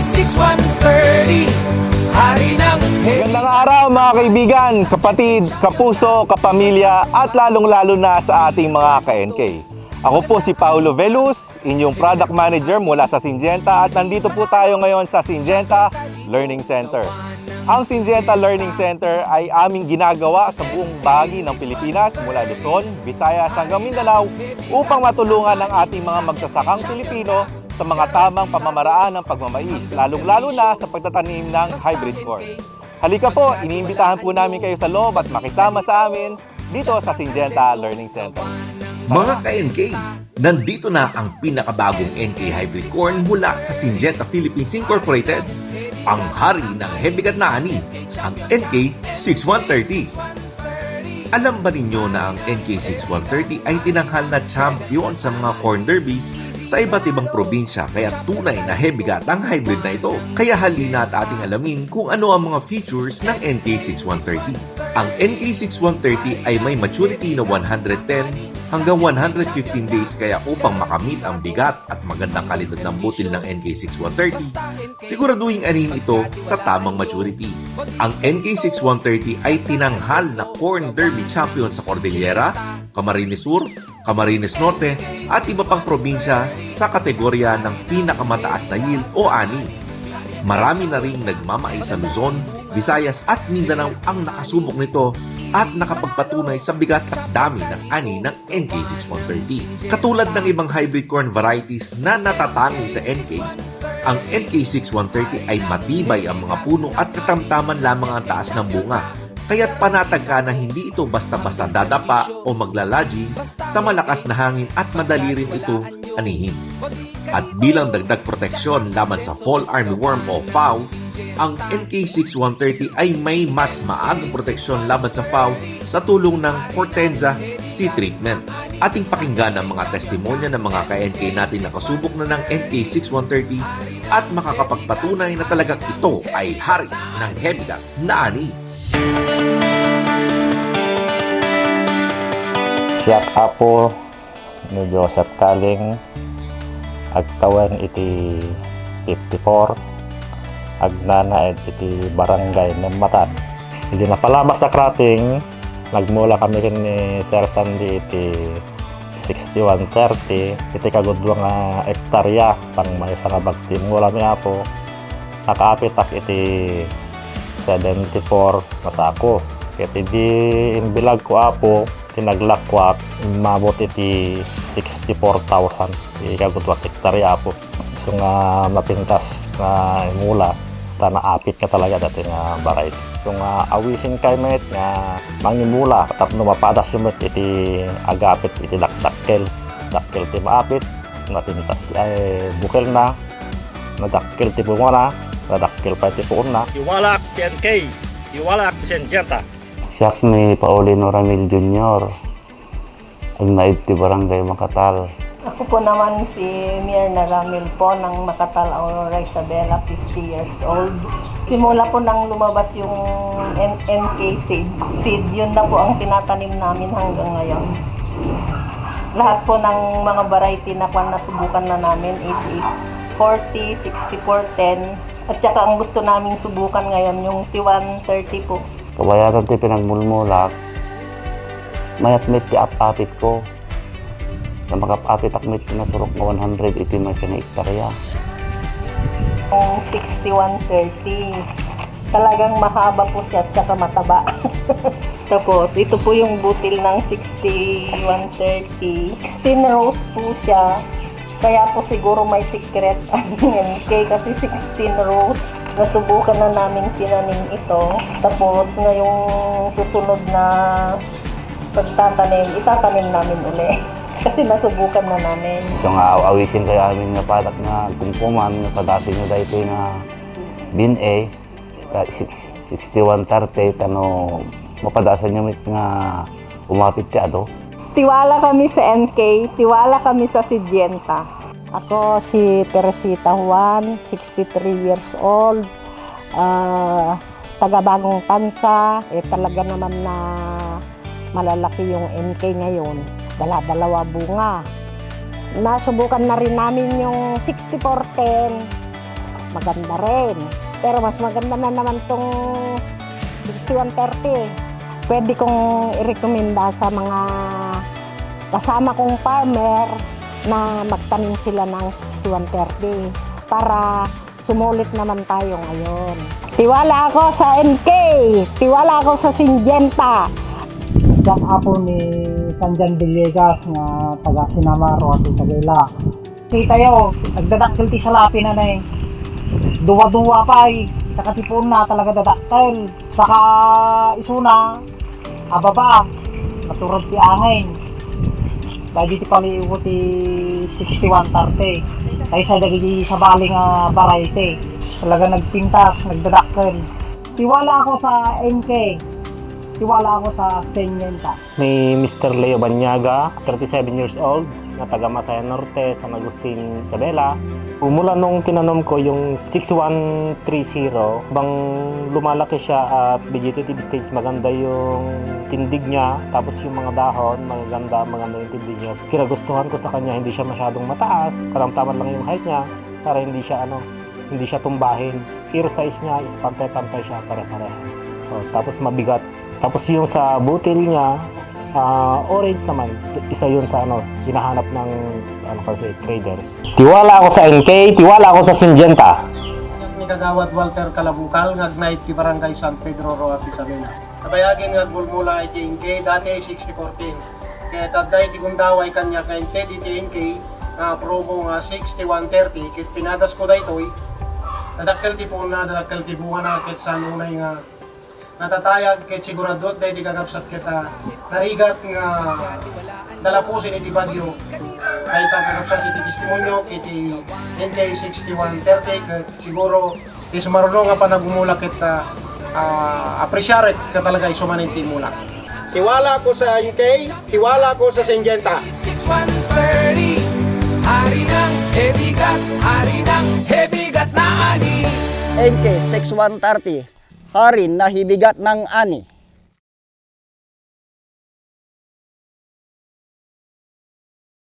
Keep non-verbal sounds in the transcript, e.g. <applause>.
NK6130 Hari ng heavy Magandang araw mga kaibigan, kapatid, kapuso, kapamilya at lalong-lalo na sa ating mga ka-NK. Ako po si Paulo Velus, inyong product manager mula sa Syngenta at nandito po tayo ngayon sa Syngenta Learning Center. Ang Syngenta Learning Center ay aming ginagawa sa buong bahagi ng Pilipinas mula Luzon, Visayas hanggang Mindanao upang matulungan ang ating mga magsasakang Pilipino sa mga tamang pamamaraan ng pagmamais, lalong-lalo na sa pagtatanim ng hybrid corn. Halika po, iniimbitahan po namin kayo sa loob at makisama sa amin dito sa Syngenta Learning Center. Mga ka-NK, nandito na ang pinakabagong NK Hybrid Corn mula sa Syngenta Philippines Incorporated. Ang hari ng hebigat na ani, ang NK 6130. Alam ba ninyo na ang NK6130 ay tinanghal na champion sa mga corn derbies sa iba't ibang probinsya kaya tunay na hebigat ang hybrid na ito. Kaya halina at ating alamin kung ano ang mga features ng NK6130. Ang NK6130 ay may maturity na 110 hanggang 115 days kaya upang makamit ang bigat at magandang kalidad ng butil ng NK6130, siguraduhin anin ito sa tamang maturity. Ang NK6130 ay tinanghal na Corn Derby champion sa Cordillera, Camarines Sur, Camarines Norte at iba pang probinsya sa kategorya ng pinakamataas na yield o ani. Marami na ring nagmamay sa Luzon, Visayas at Mindanao ang nakasubok nito at nakapagpatunay sa bigat at dami ng ani ng NK6130. Katulad ng ibang hybrid corn varieties na natatangi sa NK, ang NK6130 ay matibay ang mga puno at katamtaman lamang ang taas ng bunga kaya't panatag ka na hindi ito basta-basta dadapa o maglalaging sa malakas na hangin at madali rin ito anihin. At bilang dagdag proteksyon laban sa fall armyworm o FAW, ang NK6130 ay may mas maagang proteksyon laban sa FAW sa tulong ng Fortenza Sea Treatment. Ating pakinggan ang mga testimonya ng mga ka-NK natin na kasubok na ng NK6130 at makakapagpatunay na talagang ito ay hari ng Hebigat na ani. Siya apo ni Joseph Kaling, agtawan iti 54, agnana iti barangay ng Matan. Hindi na palamas sa krating, nagmula kami ni Sir Sandy iti 6130, iti kagudwa nga ektarya, pang may sa nga bagti mula mi apo, nakaapit ak iti 74 masako. Iti di inbilag ko apo, tinaglakwak, mabot iti 64,000. Ikagudwa hektarya apo. So nga mapintas nga mula, ta naapit ka talaga dati nga baray. So nga awisin kay met nga mangimula tapno mapadas met iti agapit iti dakdakkel. Dakkel ti maapit, napintas ay bukel na, nadakkel ti bumara, nadakkel pa ti puon na. Iwalak TNK, Iwalak Syngenta. Siyak ni Paulino Ramil Jr. Ang naid ti Barangay Makatal. Ako po naman si Mirna Ramil po ng Makatal Aurora Isabela, 50 years old. Simula po nang lumabas yung N- NK seed, seed, yun na po ang tinatanim namin hanggang ngayon. Lahat po ng mga variety na kwan nasubukan na namin, 88, 40, 64, 10. At saka ang gusto naming subukan ngayon, yung 3130 po. Kabayaran ti pinagmulmulak. Mayat mit ti apapit ko. Na makapapit akmit ti nasurok nga 100 iti may sa hektarya. Yung 6130. Talagang mahaba po siya at saka mataba. <laughs> Tapos, ito po yung butil ng 6130. 16 rows po siya. Kaya po siguro may secret <laughs> ang NK kasi 16 rows. Nasubukan na namin tinanim ito. Tapos, ngayong susunod na pagtatanim, itatanim namin uli. <laughs> kasi nasubukan na namin. So nga awisin kayo amin nga patak nga kumkuman nga padasin nyo dahito nga bin A 6130 tano mapadasan nyo mit nga umapit ti ado. Tiwala kami sa NK, tiwala kami sa Syngenta. Ako si Teresita Juan, 63 years old. Ah, taga Bagong Tansa, eh talaga naman na malalaki yung MK ngayon. Dala-dalawa bunga. Nasubukan na rin namin yung 6410 maganda rin. Pero mas maganda na naman tong 6130. Pwede kong irekomenda sa mga kasama kong farmer na magtanim sila ng 6130 para sumulit naman tayo ngayon. Tiwala ako sa NK, tiwala ako sa Syngenta. Jack Apo ni Sanjan Villegas nga taga Sinamaro at Isabela. Kita yo, nagdadakkel ti sa lapi na na eh. Duwa-duwa pa eh. Nakatipon na talaga dadakkel. Saka isuna, ababa, maturod ti angin. Dahil ti paliwo ti 6130. Kaya sa dagi sa bali nga variety. Talaga nagpintas, nagdadakkel. Tiwala ako sa NK. Tiwala ako sa Senyenta. May Mr. Leo Banyaga, 37 years old, na taga Masaya Norte, San Agustin, Isabela. Mula nung tinanom ko yung 6130, bang lumalaki siya at vegetative stage, maganda yung tindig niya, tapos yung mga dahon, maganda, maganda yung tindig niya. Kinagustuhan ko sa kanya, hindi siya masyadong mataas, kalamtaman lang yung height niya, para hindi siya ano, hindi siya tumbahin. Ear size niya is pantay-pantay siya, pare-parehas. So, tapos mabigat. Tapos yung sa butil niya, ah, orange naman. Isa yun sa ano, hinahanap ng ano kasi traders. Tiwala ako sa NK, tiwala ako sa Syngenta. ni Kagawad Walter Calabukal nga night ti Barangay San Pedro Roas Isabela. Tabayagin nga gulmula iti NK dati 6014. Kaya taday ti kundaway kanya nga ite iti NK nga promo nga 6130 kit pinadas ko daytoy nadakkel ti po na nadakkel ti bunga na kit sa nunay nga natatayag kit siguradot day di kagapsat kita narigat nga dalapusin iti bagyo ay tagapsat iti testimonyo iti NK 6130 ket siguro is marunong nga pa nagumulak ket uh, appreciate ka talaga isumanin ti mulak. Tiwala ko sa NK, tiwala ko sa Syngenta. 6130 Hari ng hebigat Hari ng hebigat na ani NK 6130, hari na hibigat ng ani.